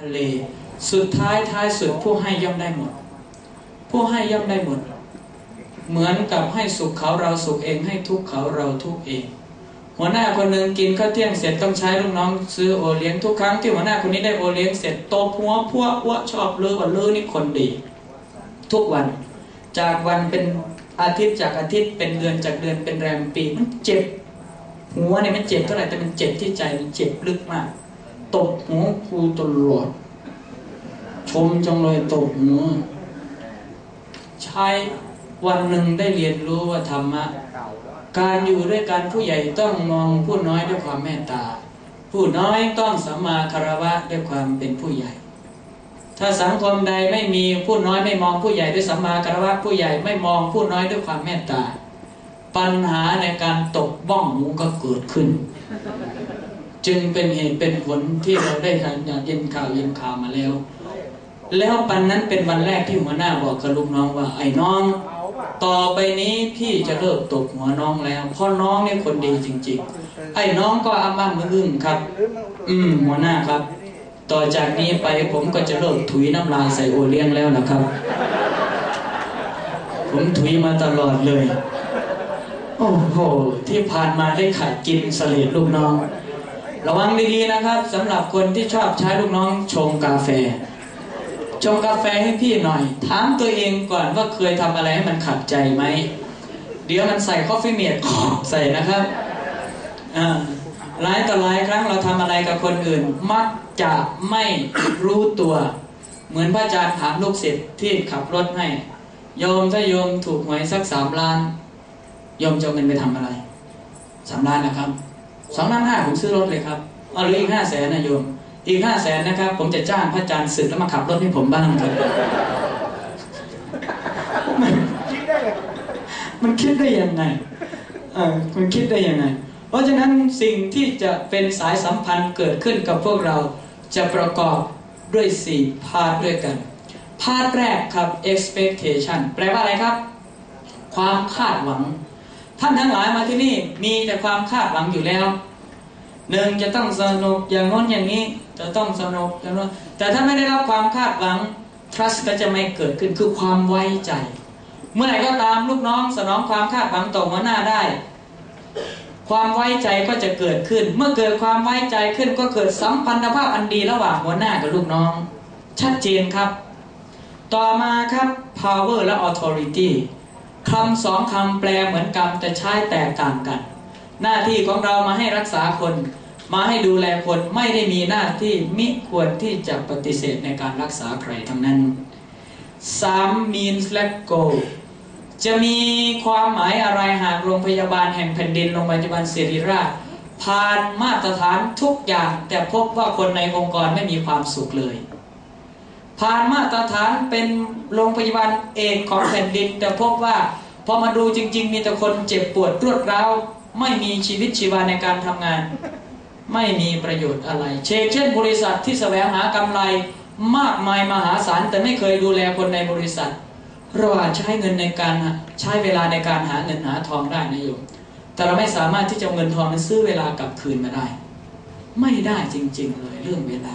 ทะเล สุดท้ายท้ายสุดผู้ให้ย่อมได้หมด ผู้ให้ย่อมได้หมด เหมือนกับให้สุขเขาเราสุขเองให้ทุกข์เขาเราทุกข์เอง หัวหน้าคนหนึ่งกินข้าวเที่ยงเสร็จต้องใช้ลูกน้องซื้อโอเลี้ยงทุกครั้งที่หัวหน้าคนนี้ได้โอเลี้ยงเสร็จโตพัวพัวอ้วชอบเลือว่าเลือนี่คนดี ทุกวันจากวันเป็นอาทิตย์จากอาทิตย์เป็นเดือนจากเดือนเป็นแรมปีมันเจ็บหัวเนี่ยมันเจ็บเท่าไหร่แต่มันเจ็บที่ใจมันเจ็บลึกมาก ตบหัวครูตลอด ชมจังเลยตบหัวใช้วันหนึ่งได้เรียนรู้ว่าธรรมะ การอยู่ด้วยกันผู้ใหญ่ต้องมองผู้น้อยด้วยความเมตตา ผู้น้อยต้องสัมมาคารวะด้วยความเป็นผู้ใหญ่ ถ้าสังคมใดไม่มีผู้น้อยไม่มองผู้ใหญ่ด้วยสัมมาคารวะผู้ใหญ่ไม่มองผู้น้อยด้วยความเมตตา ปัญหาในการตกบ้องหมูก็เกิดขึ้น จึงเป็นเหตุเป็นผลที่เราได้ทานเย็นข่าวเย็นข่าวมาแล้ว แล้วปันนั้นเป็นวันแรกที่หัวหน้าบอกกับลูกน้องว่าไอ้น้อง ต่อไปนี้พี่จะเลิกตกหัวน้องแล้วเพราะน้องนี่คนดีจริง ๆ ไอ้น้องก็อ้าบ้ามืออึ้งครับ อืมหัวหน้าครับ ต่อจากนี้ไปผมก็จะเลิกถุยน้ำลายใส่โอเลี้ยงแล้วนะครับ ผมถุยมาตลอดเลย โอ้โหที่ผ่านมาได้ขาดกินสลดลูกน้อง ระวังดีๆนะครับสำหรับคนที่ชอบใช้ลูกน้องชงกาแฟ ชงกาแฟให้พี่หน่อย ถามตัวเองก่อนว่าเคยทำอะไรให้มันขัดใจไหม เดี๋ยวมันใส่คอฟฟี่เมียดใส่นะครับอ่าหลายต่อหลายครั้งเราทำอะไรกับคนอื่น มักจะไม่รู้ตัว เหมือนพระอาจารย์ถามลูกศิษย์ที่ขับรถให้โยมถ้าโยมถูกหวยสักสามล้านโยมจะเงินไปทำอะไรสามล้านนะครับ สองล้านห้าผมซื้อรถเลยครับเอาเหลืออีกห้าแสนนะโยม อีกห้าแสนนะครับ ผมจะจ้างพระอาจารย์ศึกแล้วมาขับรถให้ผมบ้างครับมันมันคิดได้ยังไงเออมันคิดได้ยังไง เพราะฉะนั้นสิ่งที่จะเป็นสายสัมพันธ์เกิดขึ้นกับพวกเราจะประกอบด้วยสี่พาร์ทด้วยกัน พาร์ทแรกครับ expectation แปลว่าอะไรครับ ความคาดหวัง ท่านทั้งหลายมาที่นี่มีแต่ความคาดหวังอยู่แล้วหนึ่งจะต้องสนุกอย่างน้นอย่างนี้จะต้องสนุกอย่างน้นแต่ถ้าไม่ได้รับความคาดหวัง trust ก็จะไม่เกิดขึ้นคือความไว้ใจ เมื่อไหร่ก็ตามลูกน้องสนองความคาดหวังต่อหัวหน้าได้ ความไว้ใจก็จะเกิดขึ้น เมื่อเกิดความไว้ใจขึ้นก็เกิดสัมพันธภาพอันดีระหว่างหัวหน้ากับลูกน้อง ชัดเจนครับ ต่อมาครับ power และ authority คำสองคำแปลเหมือนกันแต่ใช้แตกต่างกัน หน้าที่ของเรามาให้รักษาคน มาให้ดูแลคนไม่ได้มีหน้าที่มิควรที่จะปฏิเสธในการรักษาใครทั้งนั้น3 means และ goal จะมีความหมายอะไรหากโรงพยาบาลแห่งแผ่นดินโรงพยาบาลศิริราชผ่านมาตรฐานทุกอย่างแต่พบว่าคนในองค์กรไม่มีความสุขเลย ผ่านมาตรฐานเป็นโรงพยาบาลเอกของแผ่นดิน แต่พบว่าพอมาดูจริง ๆ มีแต่คนเจ็บปวดรวดร้าวไม่มีชีวิตชีวาในการทำงาน ไม่มีประโยชน์อะไร เช่นเช่น บริษัทที่แสวงหากำไรมากมายมหาศาลแต่ไม่เคยดูแลคนในบริษัทเราอาจใช้เงินในการใช้เวลาในการหาเงินหาทองได้นะโยมแต่เราไม่สามารถที่จะเงินทองนั้นซื้อเวลากลับคืนมาได้ ไม่ได้จริง ๆ เลยเรื่องเวลา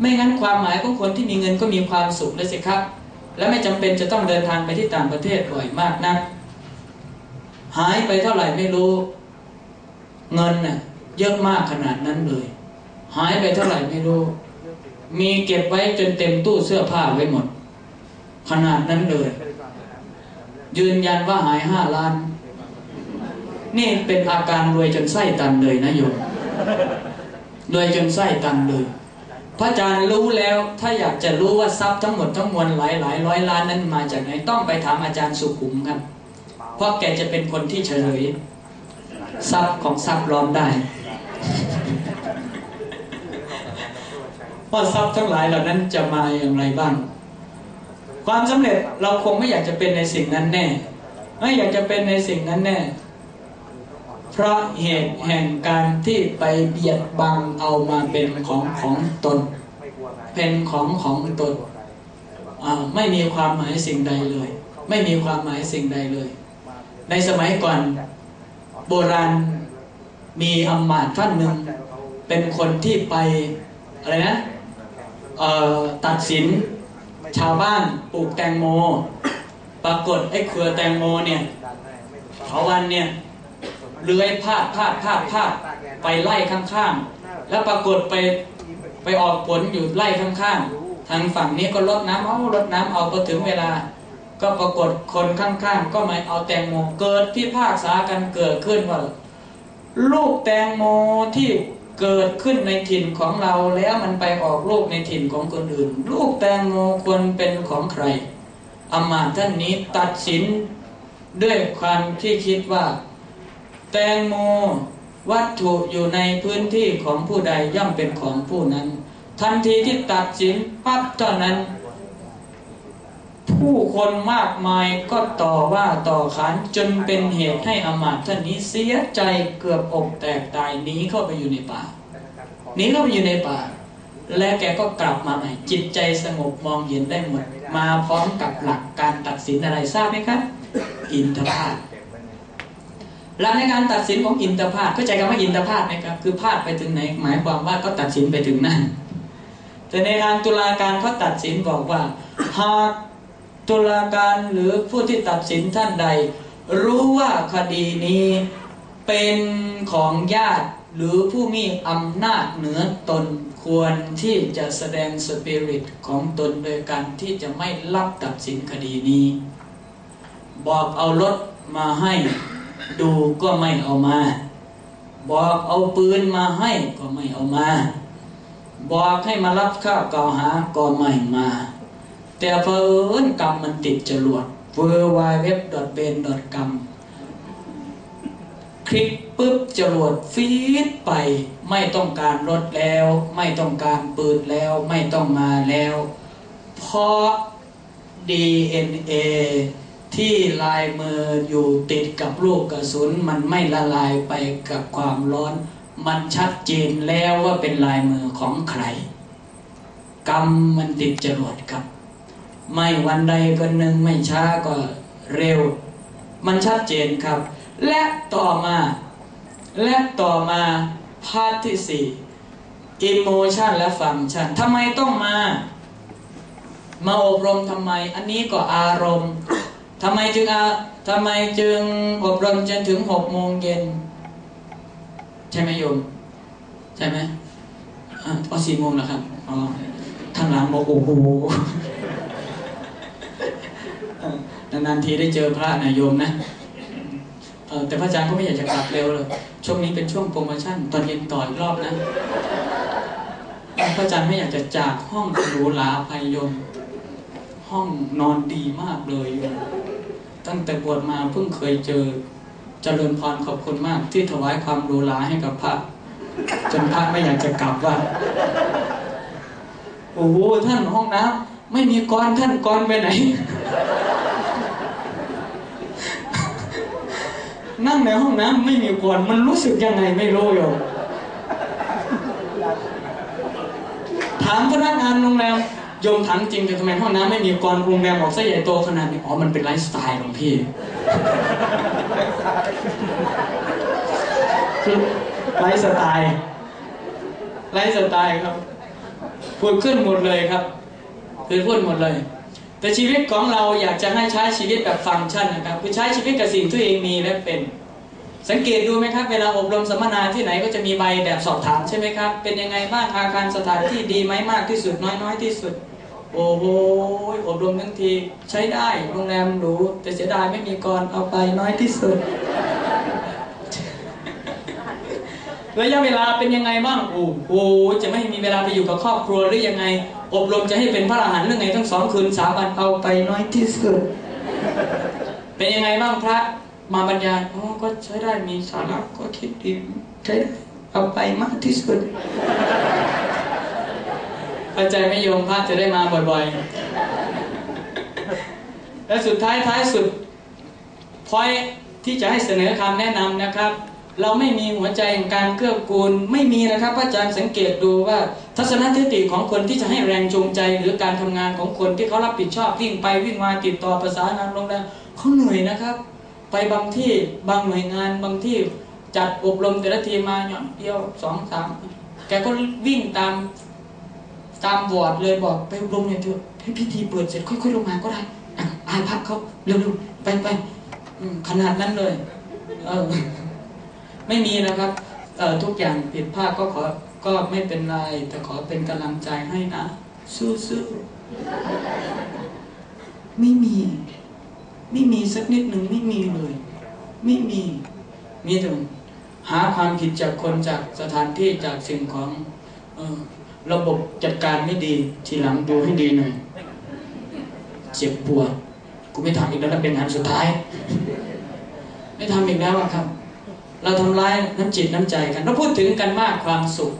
ไม่งั้นความหมายของคนที่มีเงินก็มีความสุขเลยสิครับ และไม่จำเป็นจะต้องเดินทางไปที่ต่างประเทศบ่อยมากนักหายไปเท่าไหร่ไม่รู้ เงินน่ะเยอะมากขนาดนั้นเลย หายไปเท่าไหร่ไม่รู้ มีเก็บไว้จนเต็มตู้เสื้อผ้าไว้หมด ขนาดนั้นเลย ยืนยันว่าหายห้าล้าน นี่เป็นอาการรวยจนไส้ตันเลยนะโยมรวยจนไส้ตันเลย พระอาจารย์รู้แล้วถ้าอยากจะรู้ว่าทรัพย์ทั้งหมดทั้งมวลหลายหลายร้อยล้านนั้นมาจากไหนต้องไปถามอาจารย์สุขุมครับ เพราะแกจะเป็นคนที่เฉลยทรัพย์ของทรัพย์ร้อนได้ว่าทรัพย์ทั้งหลายเหล่านั้นจะมาอย่างไรบ้าง ความสำเร็จเราคงไม่อยากจะเป็นในสิ่งนั้นแน่ ไม่อยากจะเป็นในสิ่งนั้นแน่ เพราะเหตุแห่งการที่ไปเบียดบังเอามาเป็นของของตน เป็นของของตนไม่มีความหมายสิ่งใดเลย ไม่มีความหมายสิ่งใดเลย ในสมัยก่อนโบราณมีอำมาตย์ท่านหนึ่ง เป็นคนที่ไปอะไรนะตัดสินชาวบ้านปลูกแตงโม ปรากฏไอ้เครือแตงโมเนี่ยเถาวันเนี่ย เลื้อยพาดพาดพาดพาดไปไล่ข้างๆ แล้วปรากฏไปไปออกผลอยู่ไล่ข้างๆ ทางฝั่งนี้ก็ลดน้ำเอาลดน้ำเอาพอถึงเวลา ก็ปรากฏคนข้างๆ ก็มาเอาแตงโมเกิดพิพากษากันเกิดขึ้นว่าลูกแตงโมที่เกิดขึ้นในถิ่นของเราแล้วมันไปออกลูกในถิ่นของคนอื่น ลูกแตงโมควรเป็นของใครอามาท่านนี้ตัดสินด้วยความที่คิดว่า แตงโมวัตถุอยู่ในพื้นที่ของผู้ใดย่อมเป็นของผู้นั้น ทันทีที่ตัดสินปั๊บเท่านั้น ผู้คนมากมายก็ต่อว่าต่อขานจนเป็นเหตุให้อมาตย์ท่านนี้เสียใจเกือบอกแตกตายหนีเข้าไปอยู่ในป่าหนีเข้าไปอยู่ในป่า และแกก็กลับมาใหม่จิตใจสงบมองเห็นได้หมด มาพร้อมกับหลักการตัดสินอะไรทราบไหมครับอินทพาต หลักในการตัดสินของอินทพาตเข้าใจคำว่าอินทพาตไหมครับคือพาดไปถึงไหน หมายความว่าก็ตัดสินไปถึงนั่นแต่ในทางตุลาการเขาตัดสินบอกว่า หากตุลาการหรือผู้ที่ตัดสินท่านใด รู้ว่าคดีนี้เป็นของญาติหรือผู้มีอำนาจเหนือตนควรที่จะแสดงสปิริตของตนโดยการที่จะไม่รับตัดสินคดีนี้ บอกเอารถมาให้ ดูก็ไม่เอามา บอกเอาปืนมาให้ก็ไม่เอามา บอกให้มารับข้าวกล่าวหาก็ไม่มา แต่เพอเอิญกรรมมันติดจรวด w w w b e n c o m คลิกปุ๊บจรวดฟีดไป ไม่ต้องการรถแล้ว ไม่ต้องการปืนแล้ว ไม่ต้องมาแล้ว เพราะ DNA ที่ลายมืออยู่ติดกับลูกกระสุน มันไม่ละลายไปกับความร้อน มันชัดเจนแล้วว่าเป็นลายมือของใคร กรรมมันติดจรวดครับ ไม่วันใดก็หนึ่งไม่ช้าก็เร็ว มันชัดเจนครับ และต่อมา และต่อมาพาร์ทที่สี่ emotion และ function ทำไมต้องมา มาอบรมทำไม อันนี้ก็อารมณ์ ทำไมจึงอาทำไมจึงอบรมจนถึงหกโมงเย็นใช่ไหมโยม ใช่ไหมอะพอสี่โมงแล้วครับอ๋อทางหลังบอกโอ้โหนานๆทีได้เจอพระนายโยมนะแต่พระอาจารย์ก็ไม่อยากจะกลับเร็วเลยช่วงนี้เป็นช่วงโปรโมชั่น ตอนเย็นต่ออีกรอบนะพระอาจารย์ไม่อยากจะจากห้องหรูหราภัยโยม ห้องนอนดีมากเลยโยม ตั้งแต่บวชมาเพิ่งเคยเจอเจริญพรขอบคุณมาก ที่ถวายความรูหราให้กับพระ จนพระไม่อยากจะกลับว่าโอ้โหท่านห้องน้ำไม่มีกรท่านกรไปไหน นั่งในห้องน้ำไม่มีกรมันรู้สึกยังไงไม่รู้โยมถามพนักงานโรงแรม โยมถามจริงแต่ทำไมห้องน้ำไม่มีกรโรงแรมออกซะใหญ่โตขนาดนี้ อ๋อ มันเป็นไลฟ์สไตล์ของพี่ คือไลฟ์สไตล์ไลฟ์สไตล์ครับพูดขึ้นหมดเลยครับคือพูดหมดเลย แต่ชีวิตของเราอยากจะให้ใช้ชีวิตแบบฟังก์ชันนะครับคือใช้ชีวิตกับสิ่งที่เองมีและเป็น สังเกตดูไหมครับเวลาอบรมสัมมนาที่ไหนก็จะมีใบแบบสอบถามใช่ไหมครับ เป็นยังไงบ้างอาคารสถานที่ดีไหมมากที่สุดน้อยน้อยที่สุด โอ้โหอบรมทั้งทีใช้ได้โรงแรมหรูแต่เสียดายไม่มีกรเอาไปน้อยที่สุด ระยะเวลาเป็นยังไงบ้างโอ้โหจะไม่มีเวลาไปอยู่กับครอบครัวหรือยังไง อบรมจะให้เป็นพระอรหันต์เรื่อไงทั้งสองคืนสามวันเอาไปน้อยที่สุด เป็นยังไงบ้างพระมาบรรยายอ๋อก็ใช้ได้มีสาระก็คิดดีใช้ได้เอาไปมากที่สุด เข้าใจไม่โยมพระจะได้มาบ่อยๆ และสุดท้ายท้ายสุดพอยที่จะให้เสนอคำแนะนำนะครับ เราไม่มีหัวใจแห่งการเกื้อกูลไม่มีนะครับพระอาจารย์สังเกตดูว่า ทัศนคติของคนที่จะให้แรงจูงใจ หรือการทำงานของคนที่เขารับผิดชอบวิ่งไปวิ่งมาติดต่อประสานงานโรงแรมเขาเหนื่อยนะครับ ไปบางที่บางหน่วยงานบางที่จัดอบรมแต่ละทีมาอย่างเดียวสองสามแกก็วิ่งตาม ตามวอร์ดเลยบอกไปอบรมเนี่ยเถอะให้พิธีเปิดเสร็จค่อยๆลงมาก็ได้อะอายพักเขาเร็วๆไปไปขนาดนั้นเลย เออ ไม่มีนะครับ เออทุกอย่างผิดพลาดก็ขอก็ไม่เป็นไร แต่ขอเป็นกำลังใจให้นะ สู้ๆไม่มี ไม่มีสักนิดหนึ่งไม่มีเลย ไม่มี มีแต่หาความผิดจากคนจากสถานที่จากสิ่งของ เออ ระบบจัดการไม่ดี ทีหลังดูให้ดีหน่อยเจ็บปวดกูไม่ทำอีกแล้วนะเป็นงานสุดท้าย ไม่ทำอีกแล้วครับ เราทำร้ายน้ำจิตน้ำใจกัน เราพูดถึงกันมากความสุข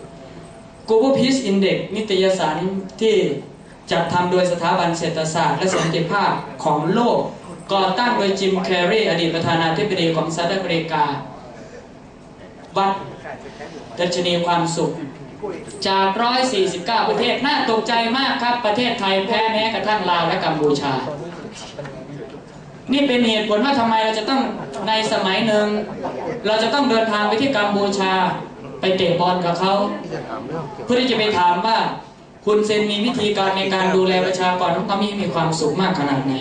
Global Peace Index นิตยสารที่จัดทำโดยสถาบันเศรษฐศาสตร์ และสันติภาพของโลก ก่อตั้งโดยจิมแคร์รีอดีตประธานาธิบดีของสหรัฐอเมริกา วัดดัชนีความสุข จาก 149 ประเทศน่าตกใจมากครับ ประเทศไทยแพ้แม้กระทั่งลาวและกัมพูชา นี่เป็นเหตุผลว่าทำไมเราจะต้องในสมัยหนึ่ง เราจะต้องเดินทางไปที่กัมพูชาไปเตะบอลกับเขาเพื่อที่จะไปถามว่าคุณเซนมีวิธีการในการดูแลประชากรของเขามีมีความสุขมากขนาดไหน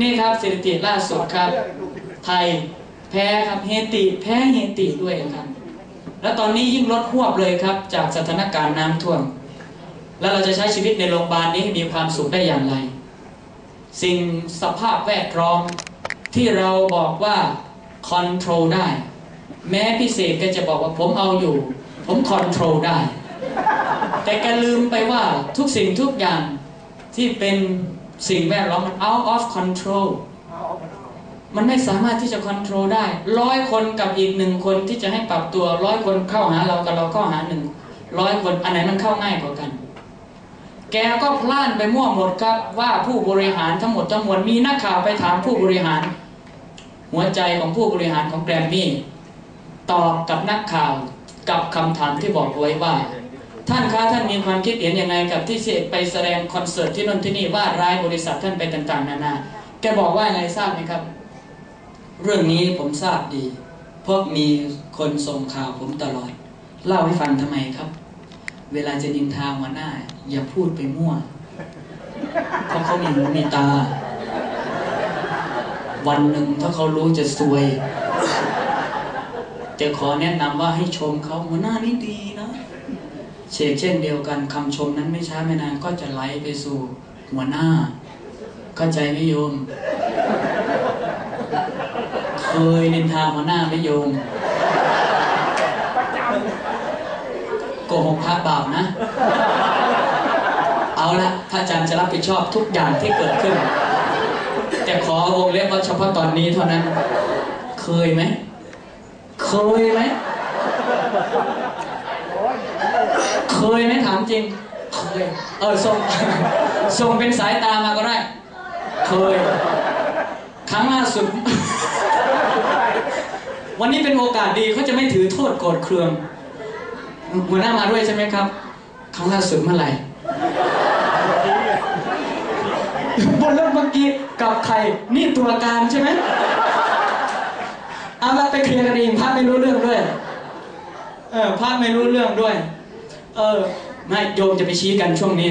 นี่ครับสถิติล่าสุดครับ ไทยแพ้ครับเฮติแพ้เฮติด้วยครับ แล้วตอนนี้ยิ่งลดหวบเลยครับจากสถานการณ์น้ำท่วม แล้วเราจะใช้ชีวิตในโรงพยาบาลนี้มีความสุขได้อย่างไร สิ่งสภาพแวดล้อมที่เราบอกว่าคอนโทรลได้ แม้พิเศษก็จะบอกว่าผมเอาอยู่ ผมคอนโทรลได้ แต่แกลืมไปว่าทุกสิ่งทุกอย่างที่เป็นสิ่งแวดล้อมมัน out of control มันไม่สามารถที่จะ control ได้ร้อยคนกับอีกหนึ่งคนที่จะให้ปรับตัวร้อยคนเข้าหาเรากับเราเข้าหาหนึ่งร้อยคนอันไหนมันเข้าง่ายกว่ากัน แกก็พล่านไปมั่วหมดครับว่าผู้บริหารทั้งหมดทั้งมวลมีนักข่าวไปถามผู้บริหาร หัวใจของผู้บริหารของแกรมมี่ตอบกับนักข่าวกับคำถามที่บอกไว้ว่า ท่านคะท่านมีความคิดเห็นยังไงกับที่เสกไปแสดงคอนเสิร์ตที่นนที่นี่ว่าร้ายบริษัทท่านไปต่างๆ นานาแกบอกว่าไงทราบไหมครับ เรื่องนี้ผมทราบดี เพราะมีคนส่งข่าวผมตลอด เล่าให้ฟังทำไมครับ เวลาจะนินทาหัวหน้า อย่าพูดไปมั่ว เพราะเขามีหูมีตา วันหนึ่งถ้าเขารู้จะซวยจะขอแนะนำว่าให้ชมเขาหัวหน้านี่ดีนะเชกเช่นเดียวกันคำชมนั้นไม่ช้าไม่นานก็จะไหลไปสู่หัวหน้า เข้าใจไหมโยม เคยนินทาหัวหน้าไหมโยมโกหกพระบาปนะ เอาละพระอาจารย์จะรับผิดชอบทุกอย่างที่เกิดขึ้น แต่ขอวงเล็บว่าเฉพาะตอนนี้เท่านั้น เคยไหม เคยไหม เคยไหมถามจริง เคย เออส่งส่งเป็นสายตามาก็ได้ เคย ครั้งล่าสุด วันนี้เป็นโอกาสดีเขาจะไม่ถือโทษโกรธเคืองหัวหน้ามาด้วยใช่ไหมครับ ครั้งล่าสุดเมื่อไหร่บนรถเมื่อกี้กับใครนี่ตัวการใช่ไหมเอาละไปเคลียร์กันเองพระไม่รู้เรื่องด้วย เออพระไม่รู้เรื่องด้วย เออไม่โยมจะไปชี้กันช่วงนี้